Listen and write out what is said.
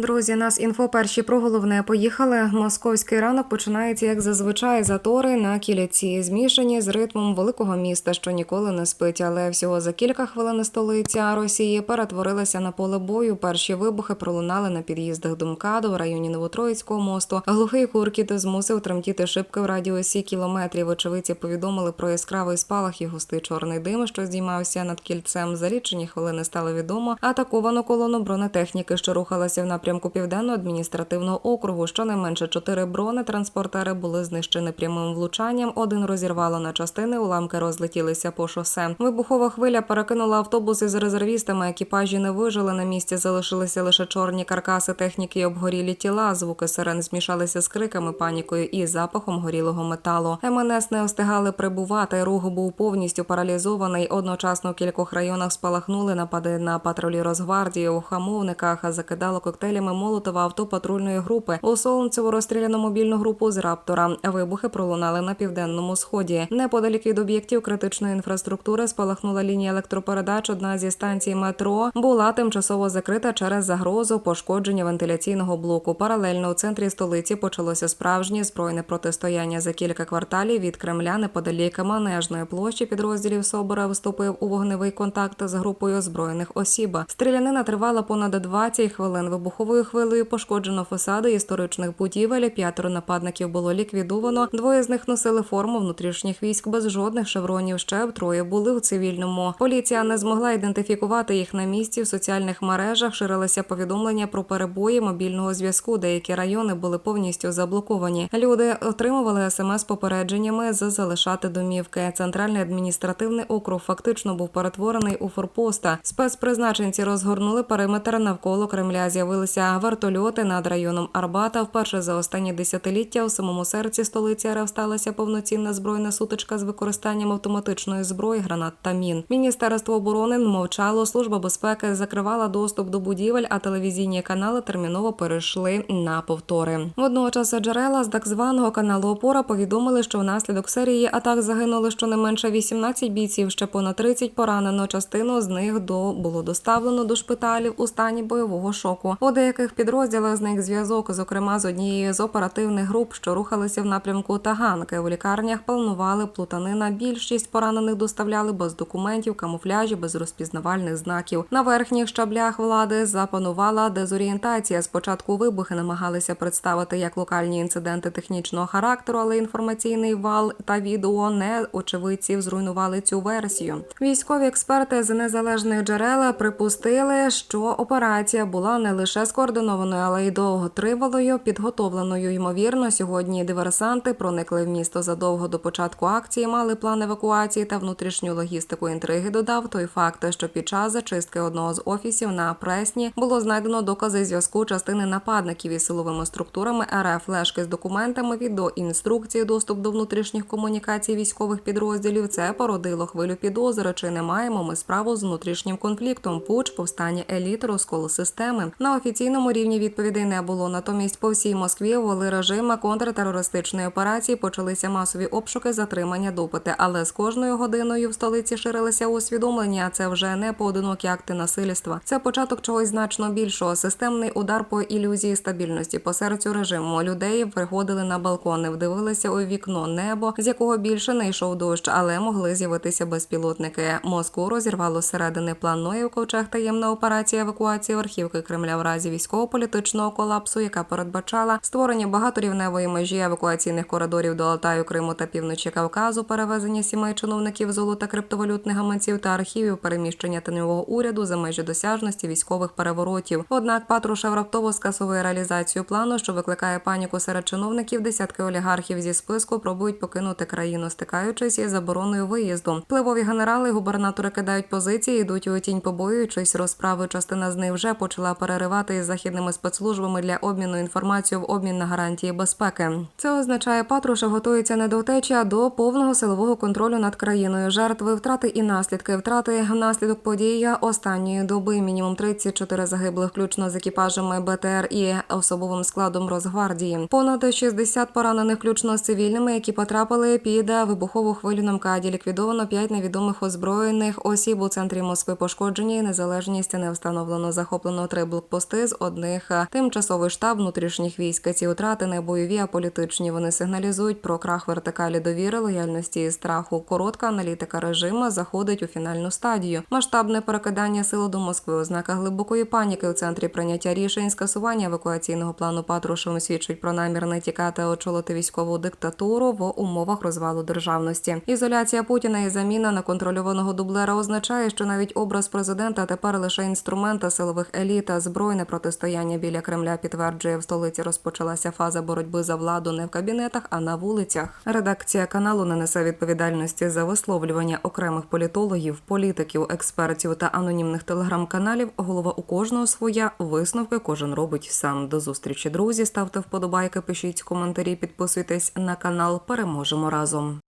Друзі, нас інфо перші про головне поїхали. Московський ранок починається як зазвичай затори на кіліці, змішані з ритмом великого міста, що ніколи не спить. Але всього за кілька хвилин столиця Росії перетворилася на поле бою. Перші вибухи пролунали на під'їздах до МКАДу в районі Новотроїцького мосту. Глухий куркіт змусив тремтіти шибки в радіусі кілометрів. Очевидці повідомили про яскравий спалах і густий чорний дим, що здіймався над кільцем. За лічені хвилини стало відомо атаковану колону бронетехніки, що рухалася в напрямку південного адміністративного округу. Щонайменше чотири бронетранспортери були знищені прямим влучанням. Один розірвало на частини. Уламки розлетілися по шосе. Вибухова хвиля перекинула автобуси з резервістами. Екіпажі не вижили. На місці залишилися лише чорні каркаси техніки і обгорілі тіла. Звуки сирен змішалися з криками, панікою і запахом горілого металу. МНС не встигали прибувати. Рух був повністю паралізований. Одночасно в кількох районах спалахнули напади на патрулі Росгвардії. У хамовниках а закидало коктейлями Молотова авто патрульної групи. У Солонцево розстріляно мобільну групу з Раптора. Вибухи пролунали на південному сході. Неподалік від об'єктів критичної інфраструктури спалахнула лінія електропередач. Одна зі станцій метро була тимчасово закрита через загрозу пошкодження вентиляційного блоку. Паралельно у центрі столиці почалося справжнє збройне протистояння за кілька кварталів від Кремля неподалік манежної площі підрозділів Собора вступив у вогневий контакт з групою озброєних осіб. Стрілянина тривала понад 20 хвилин. Вибуховою хвилею пошкоджено фасади історичних будівель. П'ятеро нападників було ліквідовано. Двоє з них носили форму внутрішніх військ без жодних шевронів. Ще троє були у цивільному. Поліція не змогла ідентифікувати їх на місці. В соціальних мережах ширилися повідомлення про перебої мобільного зв'язку. Деякі райони були повністю заблоковані. Люди отримували смс попередженнями за залишати домівки. Центральний адміністративний округ фактично був перетворений у форпоста. Спецпризначенці розгорнули периметр навколо Кремля. З'явилися вертольоти над районом Арбата. Вперше за останні десятиліття у самому серці столиці РФ сталася повноцінна збройна сутичка з використанням автоматичної зброї, гранат та мін. Міністерство оборони мовчало. Служба безпеки закривала доступ до будівель, а телевізійні канали терміново перейшли на повтори. Водночас джерела з так званого каналу Опора повідомили, що внаслідок серії атак загинули щонайменше 18 бійців, ще понад 30 поранено. Частину з них до було доставлено до шпиталів у стані бойового шоку. У деяких підрозділах зник зв'язок, зокрема з однією з оперативних груп, що рухалися в напрямку Таганки. У лікарнях планували плутанина. Більшість поранених доставляли без документів, камуфляжі, без розпізнавальних знаків. На верхніх щаблях влади запанувала дезорієнтація. Спочатку вибухи намагалися представити як локальні інциденти технічного характеру, але інформаційний вал та відео не очевидців зруйнували цю версію. Військові експерти з незалежних джерел припустили, що операція була не лише скоординованою, але й довготривалою, підготовленою. Ймовірно, сьогодні диверсанти проникли в місто задовго до початку акції, мали план евакуації та внутрішню логістику інтриги. Додав той факт, що під час зачистки одного з офісів на пресні було знайдено докази зв'язку частини нападників із силовими структурами РФ, флешки з документами, відеоінструкції, доступ до внутрішніх комунікацій військових підрозділів. Це породило хвилю підозри. Чи не маємо ми справу з внутрішнім конфліктом? Пуч, повстання еліт, розкол системи на офіційному рівні відповідей не було. Натомість по всій Москві ввели режим контртерористичної операції. Почалися масові обшуки, затримання, допити. Але з кожною годиною в столиці ширилися усвідомлення. Це вже не поодинокі акти насильства. Це початок чогось значно більшого. Системний удар по ілюзії стабільності, по серцю режиму. Людей приходили на балкони, вдивилися у вікно, небо, з якого більше не йшов дощ, але могли з'явитися безпілотники. Москву розірвало зсередини план Ноєв ковчег таємна операція евакуації верхівки Кремля в разі військово-політичного колапсу, яка передбачала створення багаторівневої межі евакуаційних коридорів до Алтаю, Криму та півночі Кавказу, перевезення сімей чиновників золота криптовалютних гаманців та архівів, переміщення теневого уряду за межі досяжності військових переворотів. Однак Патрушев раптово скасовує реалізацію плану, що викликає паніку серед чиновників. Десятки олігархів зі списку пробують покинути країну, стикаючись із забороною виїзду. Впливові генерали, і губернатори кидають позиції, йдуть у тінь, побоюючись розправи. Частина з них вже почала переривати із західними спецслужбами для обміну інформацією в обмін на гарантії безпеки. Це означає, Патрушев готується не до втечі, а до повного силового контролю над країною. Жертви втрати і наслідки втрати внаслідок події останньої доби. Мінімум 34 загиблих, включно з екіпажами БТР і особовим складом Росгвардії. Понад 60 поранених, включно з цивільними, які потрапили під вибухову хвилю на МКАДі. Ліквідовано 5 невідомих озброєних осіб у центрі Москви. Пошкоджені незалежність не встановлено. Захоплено три блокпости з одних. Тимчасовий штаб внутрішніх військ. Ці втрати не бойові, а політичні. Вони сигналізують про крах вертикалі довіри, лояльності і страху. Коротка аналітика режиму заходить у фінальну стадію. Масштабне перекидання сил до Москви, ознака глибокої паніки у центрі прийняття рішень, скасування евакуаційного плану Патрушевим свідчить про намір не тікати, очолити військову диктатуру в умовах розвалу державності. Ізоляція Путіна і заміна на контрольованого дублера означає, що навіть образ президента тепер лише інструмента силових еліт, збройне протистояння біля Кремля підтверджує в столиці. Розпочалася фаза боротьби за владу не в кабінетах, а на вулицях. Редакція каналу не несе відповідальності за висловлювання окремих політологів, політиків, експертів та анонімних телеграм-каналів. Голова у кожного своя висновки кожен робить сам. До зустрічі, друзі. Ставте вподобайки, пишіть коментарі, підписуйтесь на канал. Переможемо разом.